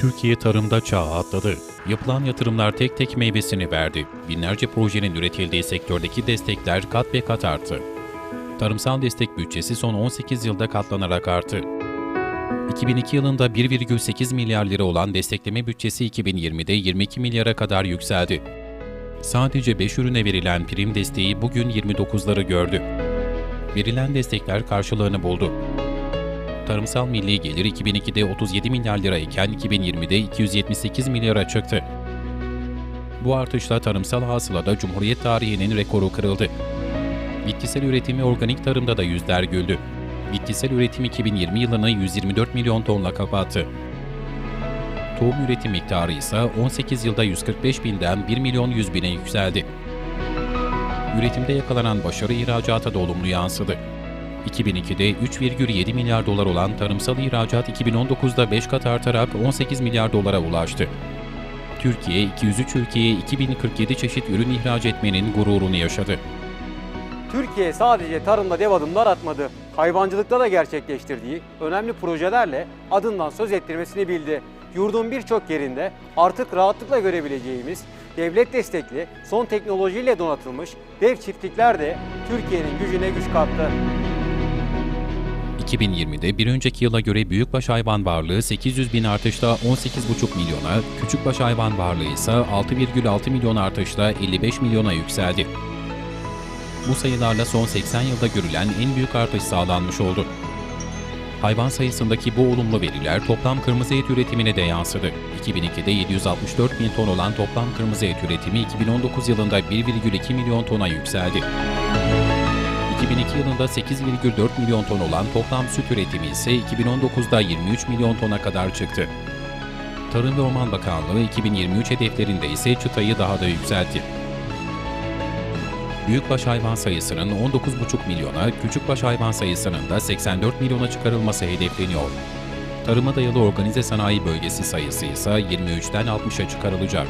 Türkiye tarımda çağ atladı. Yapılan yatırımlar tek tek meyvesini verdi. Binlerce projenin üretildiği sektördeki destekler kat be kat arttı. Tarımsal destek bütçesi son 18 yılda katlanarak arttı. 2002 yılında 1,8 milyar lira olan destekleme bütçesi 2020'de 22 milyara kadar yükseldi. Sadece 5 ürüne verilen prim desteği bugün 29'ları gördü. Verilen destekler karşılığını buldu. Tarımsal milli gelir 2002'de 37 milyar lira iken 2020'de 278 milyara çıktı. Bu artışla tarımsal hasılada Cumhuriyet tarihinin rekoru kırıldı. Bitkisel üretimi organik tarımda da yüzler güldü. Bitkisel üretim 2020 yılını 124 milyon tonla kapattı. Tohum üretim miktarı ise 18 yılda 145 binden 1 milyon 100 bine yükseldi. Üretimde yakalanan başarı ihracata da olumlu yansıdı. 2002'de 3,7 milyar dolar olan tarımsal ihracat 2019'da 5 kat artarak 18 milyar dolara ulaştı. Türkiye 203 ülkeye 2047 çeşit ürün ihraç etmenin gururunu yaşadı. Türkiye sadece tarımda dev adımlar atmadı. Hayvancılıkta da gerçekleştirdiği önemli projelerle adından söz ettirmesini bildi. Yurdun birçok yerinde artık rahatlıkla görebileceğimiz devlet destekli son teknolojiyle donatılmış dev çiftlikler de Türkiye'nin gücüne güç kattı. 2020'de bir önceki yıla göre büyükbaş hayvan varlığı 800 bin artışla 18,5 milyona, küçükbaş hayvan varlığı ise 6,6 milyon artışla 55 milyona yükseldi. Bu sayılarla son 80 yılda görülen en büyük artış sağlanmış oldu. Hayvan sayısındaki bu olumlu veriler toplam kırmızı et üretimine de yansıdı. 2002'de 764 bin ton olan toplam kırmızı et üretimi 2019 yılında 1,2 milyon tona yükseldi. 2002 yılında 8,4 milyon ton olan toplam süt üretimi ise 2019'da 23 milyon tona kadar çıktı. Tarım ve Orman Bakanlığı 2023 hedeflerinde ise çıtayı daha da yükseltti. Büyükbaş hayvan sayısının 19,5 milyona, küçükbaş hayvan sayısının da 84 milyona çıkarılması hedefleniyor. Tarıma dayalı organize sanayi bölgesi sayısı ise 23'ten 60'a çıkarılacak.